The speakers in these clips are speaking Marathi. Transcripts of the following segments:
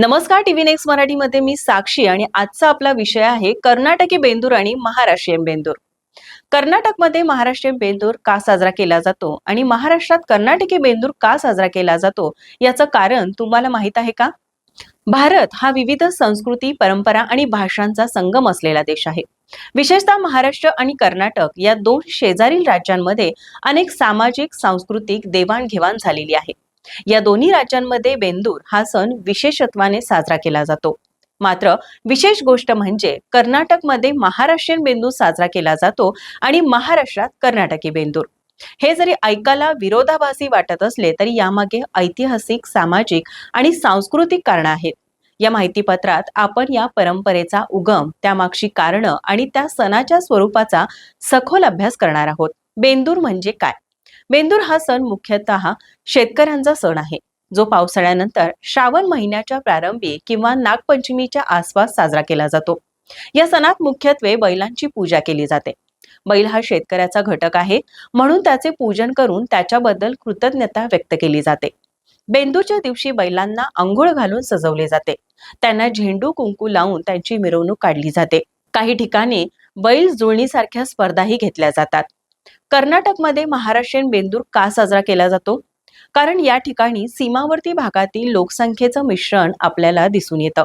नमस्कार टीव्ही नेक्स्ट मराठीमध्ये मी साक्षी आणि आजचा आपला विषय आहे कर्नाटकी बेंदूर आणि महाराष्ट्रीयन बेंदूर. कर्नाटकमध्ये महाराष्ट्रीयन बेंदूर का साजरा केला जातो आणि महाराष्ट्रात कर्नाटकी बेंदूर का साजरा केला जातो याचं कारण तुम्हाला माहीत आहे का? भारत हा विविध संस्कृती परंपरा आणि भाषांचा संगम असलेला देश आहे. विशेषतः महाराष्ट्र आणि कर्नाटक या दोन शेजारील राज्यांमध्ये अनेक सामाजिक सांस्कृतिक देवाणघेवाण झालेली आहे. या दोन्ही राज्यांमध्ये बेंदूर हा सण विशेषत्वाने साजरा केला जातो. मात्र विशेष गोष्ट म्हणजे कर्नाटकमध्ये महाराष्ट्रीयन बेंदूर साजरा केला जातो आणि महाराष्ट्रात कर्नाटकी बेंदूर. हे जरी ऐकायला विरोधाभासी वाटत असले तरी यामागे ऐतिहासिक सामाजिक आणि सांस्कृतिक कारणं आहेत. या माहितीपत्रात आपण या परंपरेचा उगम त्यामागची कारणं आणि त्या सणाच्या स्वरूपाचा सखोल अभ्यास करणार आहोत. बेंदूर म्हणजे काय? बेंदूर हा सण मुख्यतः शेतकऱ्यांचा सण आहे. जो पावसाळ्यानंतर श्रावण महिन्याच्या प्रारंभी किंवा नागपंचमीच्या आसपास साजरा केला जातो. या सणात मुख्यत्वे बैलांची पूजा केली जाते. बैल हा शेतकऱ्याचा घटक आहे म्हणून त्याचे पूजन करून त्याच्याबद्दल कृतज्ञता व्यक्त केली जाते. बेंदूच्या दिवशी बैलांना आंघोळ घालून सजवले जाते. त्यांना झेंडू कुंकू लावून त्यांची मिरवणूक काढली जाते. काही ठिकाणी बैल जुळणीसारख्या स्पर्धाही घेतल्या जातात. कर्नाटकमध्ये महाराष्ट्रीयन बेंदूर का साजरा केला जातो? कारण या ठिकाणी सीमावर्ती भागातील लोकसंख्येचं मिश्रण आपल्याला दिसून येतं.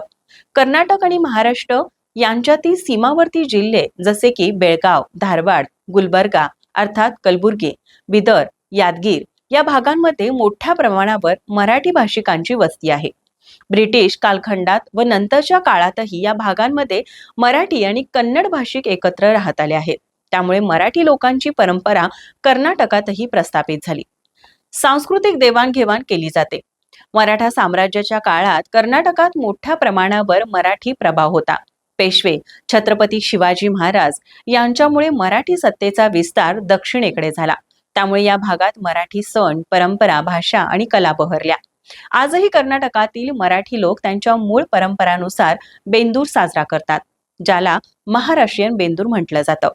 कर्नाटक आणि महाराष्ट्र यांच्यातील सीमावर्ती जिल्हे जसे की बेळगाव धारवाड गुलबर्गा अर्थात कलबुर्गी बिदर यादगीर या भागांमध्ये मोठ्या प्रमाणावर मराठी भाषिकांची वस्ती आहे. ब्रिटिश कालखंडात व नंतरच्या काळातही या भागांमध्ये मराठी आणि कन्नड भाषिक एकत्र राहत आले आहेत. त्यामुळे मराठी लोकांची परंपरा कर्नाटकातही प्रस्थापित झाली. सांस्कृतिक देवाणघेवाण केली जाते. मराठा साम्राज्याच्या काळात कर्नाटकात मोठ्या प्रमाणावर मराठी प्रभाव होता. पेशवे छत्रपती शिवाजी महाराज यांच्यामुळे मराठी सत्तेचा विस्तार दक्षिणेकडे झाला. त्यामुळे या भागात मराठी सण परंपरा भाषा आणि कला बहरल्या. आजही कर्नाटकातील मराठी लोक त्यांच्या मूळ परंपरानुसार बेंदूर साजरा करतात ज्याला महाराष्ट्रीयन बेंदूर म्हटलं जातं.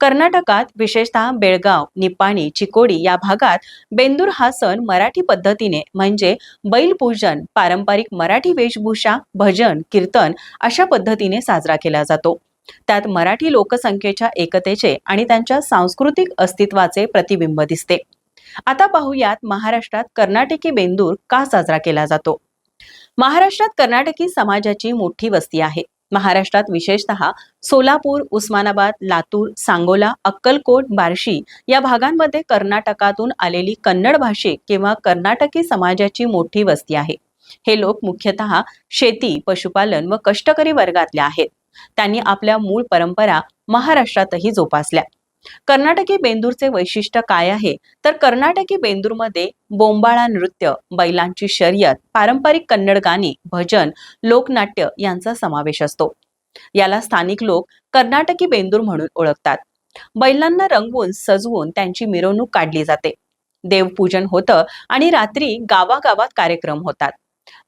कर्नाटकात विशेषतः बेळगाव निपाणी चिकोडी या भागात बेंदूर हा सण मराठी पद्धतीने म्हणजे बैलपूजन पारंपरिक मराठी वेशभूषा भजन कीर्तन अशा पद्धतीने साजरा केला जातो. त्यात मराठी लोकसंख्येच्या एकतेचे आणि त्यांच्या सांस्कृतिक अस्तित्वाचे प्रतिबिंब दिसते. आता पाहूयात महाराष्ट्रात कर्नाटकी बेंदूर का साजरा केला जातो? महाराष्ट्रात कर्नाटकी समाजाची मोठी वस्ती आहे. महाराष्ट्रात विशेषतः सोलापूर उस्मानाबाद लातूर सांगोला अक्कलकोट बार्शी या भागांमध्ये कर्नाटकातून आलेली कन्नड भाषिक किंवा कर्नाटकी समाजाची मोठी वस्ती आहे. हे लोक मुख्यतः शेती पशुपालन व कष्टकरी वर्गातले आहेत. त्यांनी आपल्या मूळ परंपरा महाराष्ट्रातही जोपासल्या. कर्नाटकी बेंदूरचे वैशिष्ट्य काय आहे? तर कर्नाटकी बेंदूरमध्ये बोंबाळा नृत्य बैलांची शर्यत पारंपरिक कन्नड गाणी भजन लोकनाट्य यांचा समावेश असतो. याला स्थानिक लोक कर्नाटकी बेंदूर म्हणून ओळखतात. बैलांना रंगवून सजवून त्यांची मिरवणूक काढली जाते. देवपूजन होतं आणि रात्री गावागावात कार्यक्रम होतात.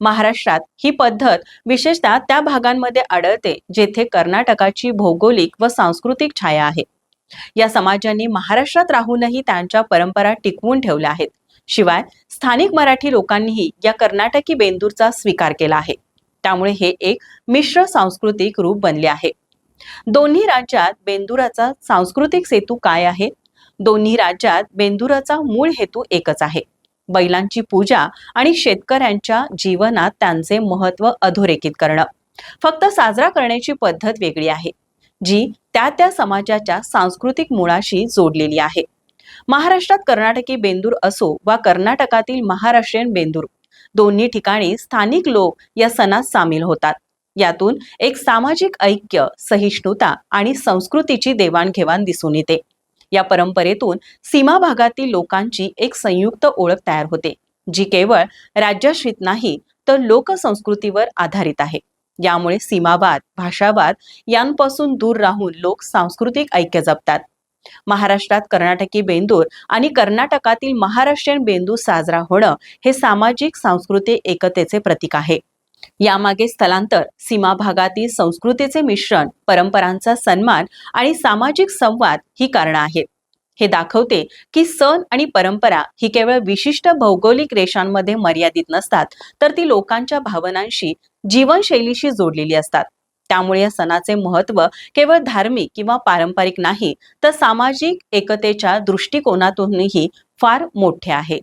महाराष्ट्रात ही पद्धत विशेषतः त्या भागांमध्ये आढळते जेथे कर्नाटकाची भौगोलिक व सांस्कृतिक छाया आहे. या समाजांनी महाराष्ट्रात राहूनही त्यांच्या परंपरा टिकवून ठेवल्या आहेत. शिवाय स्थानिक मराठी लोकांनीही या कर्नाटकी बेंदूरचा स्वीकार केला आहे. त्यामुळे हे एक मिश्र सांस्कृतिक रूप बनले आहे. दोन्ही राज्यात बेंदुराचा सांस्कृतिक सेतू काय आहे? दोन्ही राज्यात बेंदुराचा मूळ हेतू एकच आहे. बैलांची पूजा आणि शेतकऱ्यांच्या जीवनात त्यांचे महत्त्व अधोरेखित करणं. फक्त साजरा करण्याची पद्धत वेगळी आहे. जी त्या त्या समाजाच्या सांस्कृतिक मुळाशी जोडलेली आहे. महाराष्ट्रात कर्नाटकी बेंदूर असो वा कर्नाटकातील महाराष्ट्रीयन बेंदूर दोन्ही ठिकाणी स्थानिक लोक या सणात सामील होतात. यातून एक सामाजिक ऐक्य सहिष्णुता आणि संस्कृतीची देवाणघेवाण दिसून येते. या परंपरेतून सीमा भागातील लोकांची एक संयुक्त ओळख तयार होते जी केवळ राज्याश्रित नाही तर लोकसंस्कृतीवर आधारित आहे. यामुळे सीमावाद भाषावाद यांपासून दूर राहून लोक सांस्कृतिक ऐक्य जपतात. महाराष्ट्रात कर्नाटकी बेंदूर आणि कर्नाटकातील महाराष्ट्रीयन बेंदूर साजरा होणं हे सामाजिक सांस्कृतिक एकतेचे प्रतीक आहे. यामागे स्थलांतर सीमा भागातील संस्कृतीचे मिश्रण परंपरांचा सन्मान आणि सामाजिक संवाद ही कारणं आहेत. हे दाखवते की सण आणि परंपरा ही केवळ विशिष्ट भौगोलिक रेषांमध्ये मर्यादित नसतात तर ती लोकांच्या भावनांशी जीवनशैलीशी जोडलेली असतात. त्यामुळे या सणाचे महत्त्व केवळ धार्मिक किंवा पारंपरिक नाही तर सामाजिक एकतेच्या दृष्टिकोनातूनही फार मोठे आहे.